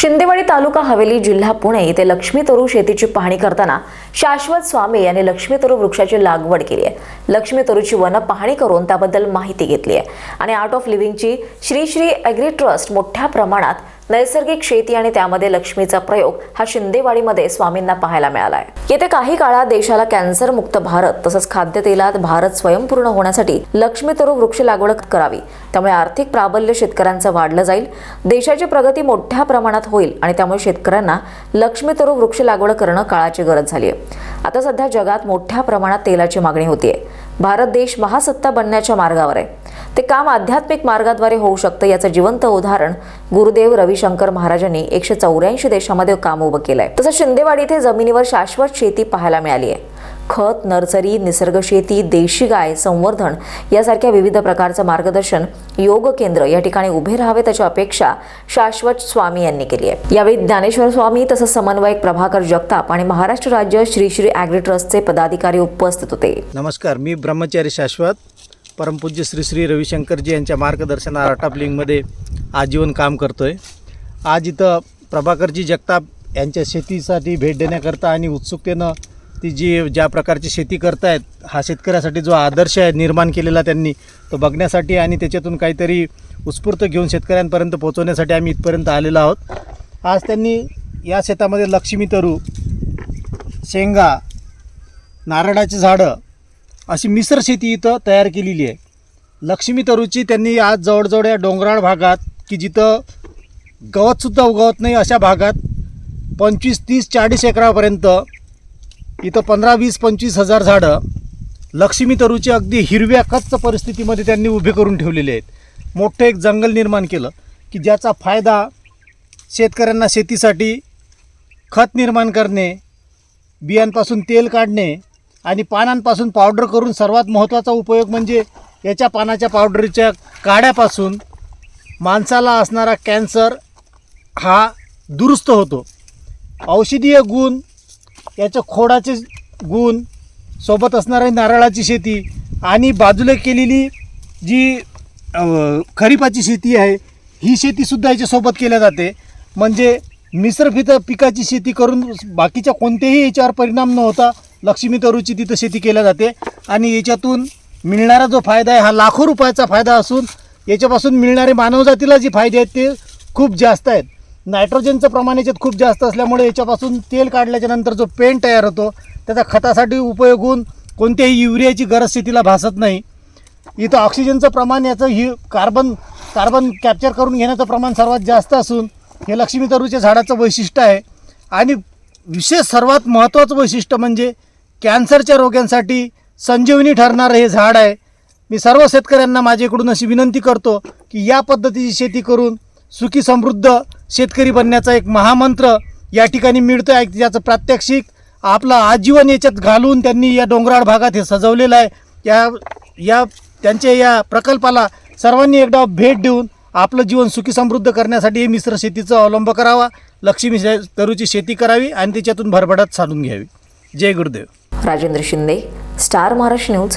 शिंदेवाडी तालुका हवेली जिल्हा पुणे येथे लक्ष्मी तरू शेतीची पाहणी करताना शाश्वत स्वामी यांनी लक्ष्मी तरू वृक्षाची लागवड केली आहे. लक्ष्मी तरूची वन पाहणी करून त्याबद्दल माहिती घेतली आहे. आणि आर्ट ऑफ लिव्हिंगची श्री श्री ॲग्री ट्रस्ट मोठ्या प्रमाणात नैसर्गिक शेती आणि त्यामध्ये लक्ष्मीचा प्रयोग हा शिंदेवाडीमध्ये स्वामींना पाहायला मिळाला आहे येत्या काही काळात देशाला कॅन्सर मुक्त भारत तसंच खाद्यतेलात भारत स्वयंपूर्ण होण्यासाठी लक्ष्मी तरू वृक्ष लागवड करावी. त्यामुळे आर्थिक प्राबल्य शेतकऱ्यांचं वाढलं जाईल देशाची प्रगती मोठ्या प्रमाणात होईल आणि त्यामुळे शेतकऱ्यांना लक्ष्मी तरू वृक्ष लागवड करणं काळाची गरज झाली आहे आता सध्या जगात मोठ्या प्रमाणात तेलाची मागणी होतीये. भारत देश महासत्ता बनण्याच्या मार्गावर आहे. ते काम आध्यात्मिक मार्गाद्वारे होऊ शकतं याचं जिवंत उदाहरण गुरुदेव रविशंकर महाराजांनी एकशे चौऱ्याऐंशी देशामध्ये काम उभं केलंय. तसंच शिंदेवाडी इथे जमिनीवर शाश्वत शेती पाहायला मिळाली आहे. खत नर्सरी निसर्ग शेती देशी गाय संवर्धन यासारख्या विविध प्रकारचं मार्गदर्शन योग केंद्र या ठिकाणी उभे राहावे त्याची अपेक्षा शाश्वत स्वामी यांनी केली आहे. यावेळी ज्ञानेश्वर स्वामी तसंच समन्वयक प्रभाकर जगताप आणि महाराष्ट्र राज्य श्री श्री ॲग्री ट्रस्टचे पदाधिकारी उपस्थित होते. नमस्कार मी ब्रह्मचारी शाश्वत परमपूज्य श्री श्री रविशंकरजी यांच्या मार्गदर्शनात आटापलिंगमध्ये आजीवन काम करतो आहे आज इथं प्रभाकरजी जगताप यांच्या शेतीसाठी भेट देण्याकरता आणि उत्सुकतेनं ती जी ज्या प्रकारची शेती करतायत हा शेतकऱ्यासाठी जो आदर्श आहे निर्माण केलेला त्यांनी तो बघण्यासाठी आणि त्याच्यातून काहीतरी उत्स्फूर्त घेऊन शेतकऱ्यांपर्यंत पोहोचवण्यासाठी आम्ही इथपर्यंत आलेलो आहोत. आज त्यांनी या शेतामध्ये लक्ष्मी तरू शेंगा नारळाची झाडं अशी मिश्र शेती इथं तयार केलेली आहे. लक्ष्मी तरूची त्यांनी आज जवळजवळ या डोंगराळ भागात की जिथं गवतसुद्धा उगवत नाही अशा भागात पंचवीस तीस चाळीस एकरापर्यंत इथं पंधरा वीस पंचवीस हजार झाडं लक्ष्मी तरूची अगदी हिरव्या कच्च परिस्थितीमध्ये त्यांनी उभे करून ठेवलेले आहेत. मोठं एक जंगल निर्माण केलं की ज्याचा फायदा शेतकऱ्यांना शेतीसाठी खत निर्माण करणे बियांपासून तेल काढणे आणि पानांपासून पावडर करून सर्वात महत्त्वाचा उपयोग म्हणजे याच्या पानाच्या पावडरीच्या काड्यापासून माणसाला असणारा कॅन्सर हा दुरुस्त होतो. औषधीय गुण याच्या खोडाचे गुण सोबत असणारी नारळाची शेती आणि बाजूला केलेली जी खरीपाची शेती आहे ही शेतीसुद्धा याच्यासोबत केल्या जाते. म्हणजे मिश्र पित पिकाची शेती करून बाकीच्या कोणत्याही याच्यावर परिणाम न होता लक्ष्मी तरूची तिथं शेती केल्या जाते. आणि याच्यातून मिळणारा जो फायदा आहे हा लाखो रुपयाचा फायदा असून याच्यापासून मिळणारे मानवजातीला जे फायदे आहेत ते खूप जास्त आहेत. नायट्रोजनचं प्रमाण याच्यात खूप जास्त असल्यामुळे याच्यापासून तेल काढल्याच्या नंतर जो पेंट तयार होतो त्याचा खतासाठी उपयोग होऊन कोणत्याही युरियाची गरज शेतीला भासत नाही. इथं ऑक्सिजनचं प्रमाण याचं ही कार्बन कार्बन कॅप्चर करून घेण्याचं प्रमाण सर्वात जास्त असून हे लक्ष्मी तरूच्या झाडाचं वैशिष्ट्य आहे. आणि विशेष सर्वात महत्त्वाचं वैशिष्ट्य म्हणजे कॅन्सरच्या रोग्यांसाठी संजीवनी ठरणारं हे झाड आहे. मी सर्व शेतकऱ्यांना माझ्याकडून अशी विनंती करतो की या पद्धतीची शेती करून सुखी समृद्ध शेतकरी बनण्याचा एक महामंत्र या ठिकाणी मिळतो आहे ज्याचं प्रात्यक्षिक आपलं आजीवन याच्यात घालून त्यांनी या डोंगराळ भागात हे सजवलेलं आहे. या या त्यांच्या या प्रकल्पाला सर्वांनी एकदा भेट देऊन आपलं जीवन सुखी समृद्ध करण्यासाठी हे मिश्र शेतीचा अवलंब करावा. लक्ष्मी तरुची तरूची शेती करावी आणि त्याच्यातून भरभडाट साधून घ्यावी. जय Gurudev. Rajendra Shinde star Maharashtra news